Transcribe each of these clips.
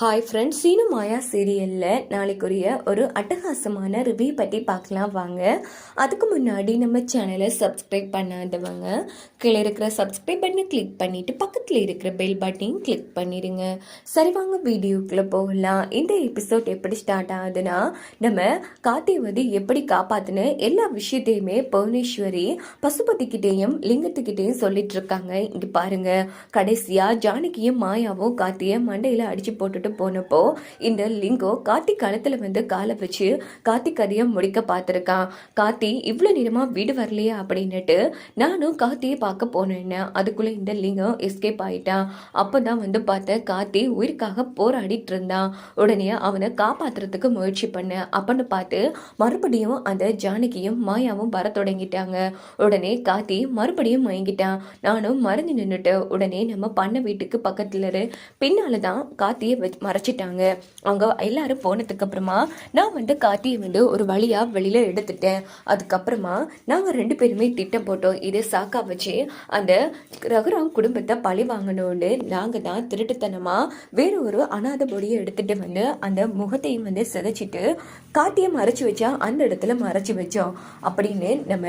Hi friends Seenu மாயா சீரியலில் நாளைக்குரிய ஒரு அட்டகாசமான ரிவ்யூ பற்றி பார்க்கலாம் வாங்க. அதுக்கு முன்னாடி நம்ம சேனலை சப்ஸ்கிரைப் பண்ணாதவங்க கீழே இருக்கிற சப்ஸ்கிரைப் பண்ணி கிளிக் பண்ணிவிட்டு பக்கத்தில் இருக்கிற பெல் பட்டனையும் கிளிக் பண்ணிடுங்க சரி வாங்க வீடியோக்குள்ளே போகலாம். இந்த எபிசோட் எப்படி ஸ்டார்ட் ஆகுதுன்னா நம்ம காத்தியவதி வந்து எப்படி காப்பாற்றுன எல்லா விஷயத்தையுமே புவனேஸ்வரி பசுபதிக்கிட்டேயும் லிங்கத்துக்கிட்டேயும் சொல்லிட்டு இருக்காங்க. இங்கே பாருங்க கடைசியாக ஜானகியும் மாயாவும் கார்த்தியை மண்டையில் அடித்து போட்டுட்டு போனப்போ இந்த லிங்கோ கார்த்தி காலத்துல வந்து காலை வச்சு கார்த்தி கதையை முடிக்க பார்த்துருக்கான். கார்த்தி இவ்வளோ நேரமாக வீடு வரலையே அப்படின்னுட்டு நானும் கார்த்தியை பார்க்க போனேன்னு. அதுக்குள்ளே இந்த லிங்கம் எஸ்கேப் ஆயிட்டான். அப்போ தான் வந்து பார்த்தேன் கார்த்தி உயிருக்காக போராடிட்டு இருந்தான். உடனே அவனை காப்பாத்துறதுக்கு முயற்சி பண்ணேன் அப்படின்னு பார்த்து மறுபடியும் அந்த ஜானகியும் மாயாவும் வர தொடங்கிட்டாங்க. உடனே கார்த்தி மறுபடியும் மயங்கிட்டான். நானும் மறந்து நின்றுட்டு உடனே நம்ம பண்ண வீட்டுக்கு பக்கத்துல பின்னால தான் கார்த்தியை வச்சு மறைச்சிட்டாங்க. அவங்க எல்லாரும் போனதுக்கு அப்புறமா நான் வந்து காட்டியை வந்து ஒரு வழியா வெளியில எடுத்துட்டேன். அதுக்கப்புறமா நாங்கள் ரெண்டு பேருமே திட்டம் போட்டோம். இதை சாக்கா வச்சு அந்த ரகுராம் குடும்பத்தை பழி வாங்கணும்னு நாங்கள் தான் திருட்டுத்தனமா வேற ஒரு அனாதை பொடியை எடுத்துட்டு வந்து அந்த முகத்தையும் வந்து சிதைச்சிட்டு காட்டியை மறைச்சி வச்சா அந்த இடத்துல மறைச்சி வச்சோம். அப்படின்னு நம்ம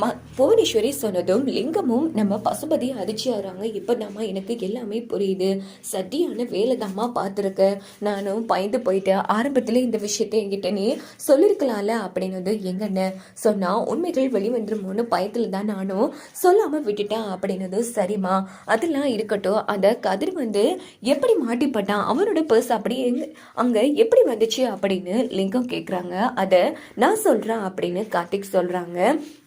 ம புவனேஸ்வரி சொன்னதும் லிங்கமும் நம்ம பசுபதி அதிர்ச்சி ஆகிறாங்க இப்போ தாம்மா எனக்கு எல்லாமே புரியுது. சட்டியான வேலை தாம்மா பார்த்துருக்க நானும் பயந்து போயிட்டேன். ஆரம்பத்தில் இந்த விஷயத்தை என்கிட்ட நீ சொல்லியிருக்கலாம்ல அப்படின்னது எங்கன்னு சொன்னால் உண்மைகள் வெளிவந்துருமோன்னு பயத்தில் தான் நானும் சொல்லாமல் விட்டுட்டேன் அப்படின்னது சரிம்மா. அதெல்லாம் இருக்கட்டும். அந்த கதிர் வந்து எப்படி மாட்டிப்பட்டான்? அவனோட பர்ஸ் அப்படி எங்க அங்கே எப்படி வந்துச்சு அப்படின்னு லிங்கம் கேட்குறாங்க அதை நான் சொல்கிறேன் அப்படின்னு கார்த்திக் சொல்கிறாங்க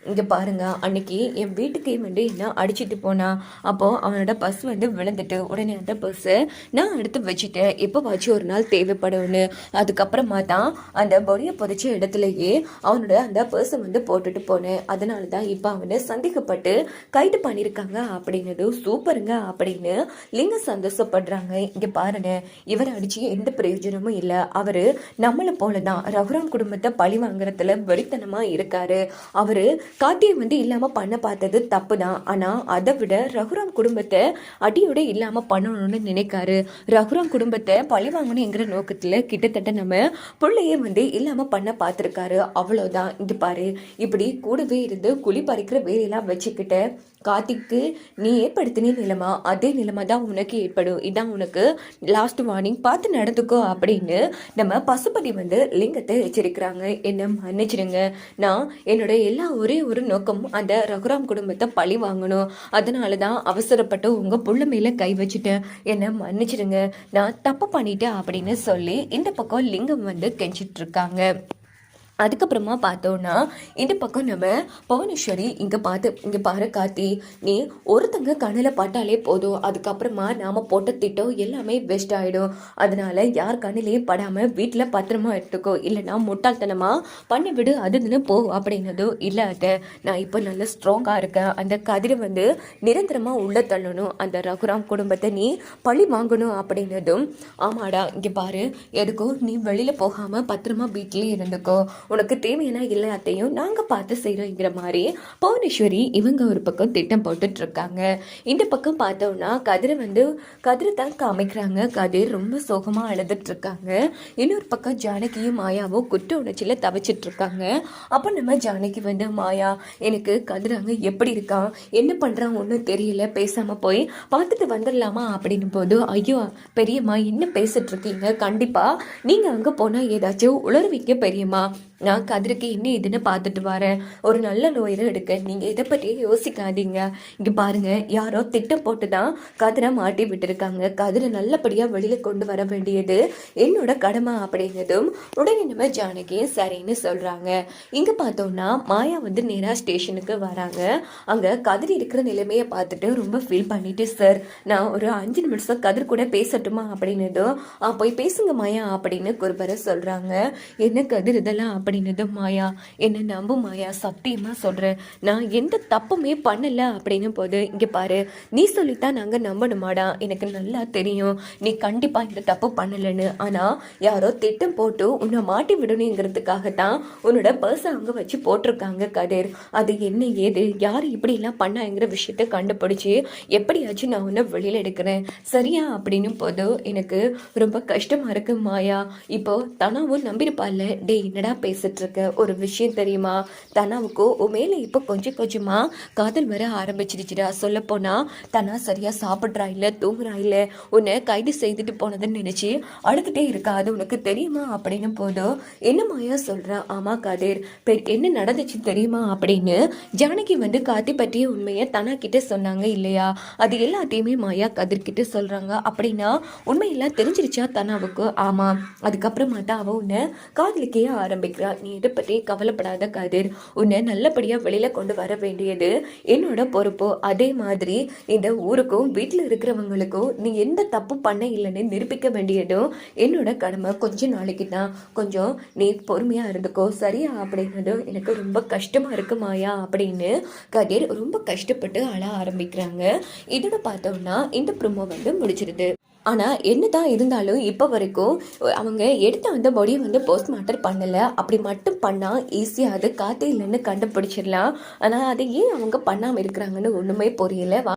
இங்கே பாருங்க அன்னைக்கு என் வீட்டுக்கே வந்து என்ன அடிச்சிட்டு போனான் அப்போது அவனோட பஸ் வந்து விழுந்துட்டு உடனே அந்த பஸ்ஸை நான் எடுத்து வச்சுட்டேன். இப்போ வச்சு ஒரு நாள் தேவைப்படும்னு. அதுக்கப்புறமா தான் அந்த பொடியை புதைச்ச இடத்துலயே அவனோட அந்த பர்ஸை வந்து போட்டுட்டு போனேன். அதனால தான் இப்போ அவனை சந்தேகப்பட்டு கைது பண்ணியிருக்காங்க அப்படின்னது சூப்பருங்க அப்படின்னு லிங்க சந்தோஷப்படுறாங்க. இங்கே பாருங்க இவரை அடித்து எந்த பிரயோஜனமும் இல்லை. அவர் நம்மளை போல தான் ரகுராம் குடும்பத்தை பழி வாங்குறதுல வெறித்தனமாக இருக்காரு. அவர் கார்த்தியை வந்து இல்லாமல் பண்ண பார்த்தது தப்பு தான் ஆனால் அதை விட ரகுராம் குடும்பத்தை அடியோட இல்லாமல் பண்ணணும்னு நினைக்காரு. ரகுராம் குடும்பத்தை பழி வாங்கணுங்கிற நோக்கத்தில் கிட்டத்தட்ட நம்ம பிள்ளையே வந்து இல்லாமல் பண்ண பார்த்துருக்காரு. அவ்வளோதான் இங்கே பாரு இப்படி கூடவே இருந்து குழி பறிக்கிற வேலையெல்லாம் வச்சுக்கிட்ட கார்த்திக்கு நீ ஏற்படுத்தின நிலைமா அதே நிலைமை தான் உனக்கு ஏற்படும். இதான் உனக்கு லாஸ்ட் வார்னிங் பார்த்து நடந்துக்கோ அப்படின்னு நம்ம பசுபதி வந்து லிங்கத்தை எச்சரிக்கிறாங்க. என்ன மன்னிச்சிடுங்க. நான் என்னோட எல்லா ஒரே ஒரு நோக்கம். அந்த ரகுராம் குடும்பத்தை பழி வாங்கணும். அதனால தான் அவசரப்பட்டு உங்கள் புள்ள மேலே கை வச்சுட்டேன். என்னை மன்னிச்சிடுங்க. நான் தப்பு பண்ணிட்டேன் அப்படின்னு சொல்லி இந்த பக்கம் லிங்கம் வந்து கெஞ்சிட்ருக்காங்க அதுக்கப்புறமா பார்த்தோன்னா இந்த பக்கம் நம்ம பவனேஸ்வரி இங்கே பார்த்து இங்கே பாரு கார்த்தி நீ ஒருத்தங்க கண்ணில் பட்டாலே போதும். அதுக்கப்புறமா நாம் போட்ட திட்டம் எல்லாமே வேஸ்ட் ஆகிடும் அதனால யார் கண்ணிலையும் படாமல் வீட்டில் பத்திரமா எடுத்துக்கோ. இல்லைன்னா முட்டாள்தனமாக பண்ணி விடு அதுன்னு போ அப்படின்னதும் இல்லை அதை நான் இப்போ நல்ல ஸ்ட்ராங்காக இருக்கேன். அந்த கதிரை வந்து நிரந்தரமாக உள்ளே தள்ளணும். அந்த ரகுராம் குடும்பத்தை நீ பழி வாங்கணும் அப்படின்னதும் ஆமாடா இங்கே பாரு. எதுக்கோ நீ வெளியில் போகாமல் பத்திரமா வீட்லேயே இருந்துக்கோ. உனக்கு தேவையான எல்லாத்தையும் நாங்கள் பார்த்து செய்கிறோங்கிற மாதிரி புவனேஸ்வரி இவங்க ஒரு பக்கம் திட்டம் போட்டுட்ருக்காங்க. இந்த பக்கம் பார்த்தோம்னா கதிரை வந்து கதிரை தான் காமிக்கிறாங்க. கதிர் ரொம்ப சோகமாக அழுதுட்ருக்காங்க. இன்னொரு பக்கம் ஜானகியும் மாயாவும் குற்ற உணர்ச்சியில் தவிச்சிட்டு இருக்காங்க அப்போ நம்ம ஜானகி வந்து மாயா எனக்கு கதிர் அங்கே எப்படி இருக்கான்? என்ன பண்ணுறான் ஒன்றும் தெரியல. பேசாமல் போய் பார்த்துட்டு வந்துடலாமா? அப்படின்னும் போது ஐயோ பெரியம்மா என்ன பேசிட்டு இருக்கீங்க கண்டிப்பாக நீங்கள் அங்கே போனால் ஏதாச்சும் உளருவீங்க பெரியம்மா. நான் கதிருக்கு என்ன இதுன்னு பார்த்துட்டு வரேன். ஒரு நல்ல நோயெல்லாம் எடுக்க நீங்கள் இதை பற்றி யோசிக்காதீங்க. இங்கே பாருங்கள் யாரோ திட்டம் போட்டு தான் கதிரை மாட்டி விட்டுருக்காங்க. கதிரை நல்லபடியாக வெளியில் கொண்டு வர வேண்டியது என்னோட கடமை அப்படிங்கிறதும் உடனே நம்ம ஜானகியும் சரின்னு சொல்கிறாங்க இங்கே பார்த்தோம்னா மாயா வந்து நேராக ஸ்டேஷனுக்கு வராங்க. அங்கே கதிர் இருக்கிற நிலைமையை பார்த்துட்டு ரொம்ப ஃபீல் பண்ணிட்டு சார் நான் ஒரு அஞ்சு நிமிஷம் கதிர் கூட பேசட்டுமா? அப்படின்னதும் போய் பேசுங்க மாயா அப்படின்னு குருபரை சொல்கிறாங்க என்ன கதிர் இதெல்லாம் அப்படி அப்படின்னது மாயா என்னை நம்பு மாயா. சத்தியமாக சொல்றேன். நான் எந்த தப்புமே பண்ணல. அப்படின்னு போது இங்கே பாரு நீ சொல்லித்தான் நாங்கள் நம்பணுமாடா. எனக்கு நல்லா தெரியும். நீ கண்டிப்பாக இந்த தப்பு பண்ணலைன்னு. ஆனா யாரோ திட்டம் போட்டு உன்னை மாட்டி விடணுங்கிறதுக்காகத்தான் உன்னோட பர்ஸ் அங்கே வச்சு போட்டிருக்காங்க கதிர். அது என்ன ஏது? யார் இப்படிலாம் பண்ணாங்கிற விஷயத்த கண்டுபிடிச்சி எப்படியாச்சும் நான் உன்னை வெளியில் எடுக்கிறேன். சரியா? அப்படின்னு போது எனக்கு ரொம்ப கஷ்டமா இருக்கு மாயா. இப்போ தனாவும் நம்பியிருப்பாள்ல டேய் என்னடா பேச இருக்க ஒரு விஷயம் தெரியுமா? தனாவுக்கும் உன் மேலே இப்போ கொஞ்சம் கொஞ்சமாக காதல் வர ஆரம்பிச்சிருச்சுடா. சொல்லப்போனால் தனா சரியாக சாப்பிட்றா இல்ல தூங்குறா இல்லை உன்னை கைது செய்துட்டு போனதுன்னு நினச்சி அழுதுகிட்டே இருக்கா. அது உனக்கு தெரியுமா அப்படின்னு போதும் என்ன மாயா சொல்கிறா ஆமாம் காதிர். பெ- என்ன நடந்துச்சு தெரியுமா அப்படின்னு ஜானகி வந்து காத்தி பற்றிய உண்மையை தனா கிட்ட சொன்னாங்க இல்லையா? அது எல்லாத்தையுமே மாயா கதிர்கிட்ட சொல்கிறாங்க அப்படின்னா உண்மையெல்லாம் தெரிஞ்சிருச்சா தனாவுக்கு? ஆமாம் அதுக்கப்புறமா தான் அவன் உன்னை ஆரம்பிக்கிறான் ஆரம்பிக்கிறா நீ இதை பற்றி கவலைப்படாத கதிர். உன்னை நல்லபடியாக வெளியில் கொண்டு வர வேண்டியது என்னோட பொறுப்பு. அதே மாதிரி இந்த ஊருக்கும் வீட்டில் இருக்கிறவங்களுக்கும் நீ எந்த தப்பு பண்ண இல்லைன்னு நிரூபிக்க வேண்டியதும் என்னோட கடமை. கொஞ்சம் நாளைக்கு தான். கொஞ்சம் நீ பொறுமையாக இருந்துக்கோ. சரியா? அப்படிங்கிறதும் எனக்கு ரொம்ப கஷ்டமாக இருக்கு மாயா. அப்படின்னு கதிர் ரொம்ப கஷ்டப்பட்டு அழ ஆரம்பிக்கிறாங்க. இதோட பார்த்தோம்னா இந்த ப்ரொமோ வந்து முடிச்சிருது ஆனால் என்ன தான் இருந்தாலும் இப்போ வரைக்கும் அவங்க எடுத்த அந்த பாடியை வந்து போஸ்ட்மார்ட்டம் பண்ணலை. அப்படி மட்டும் பண்ணால் ஈஸியாக அது காத்தே இல்லைன்னு கண்டுபிடிச்சிடலாம். ஆனால் அதை ஏன் அவங்க பண்ணாமல் இருக்கிறாங்கன்னு ஒன்றுமே புரியல. வா-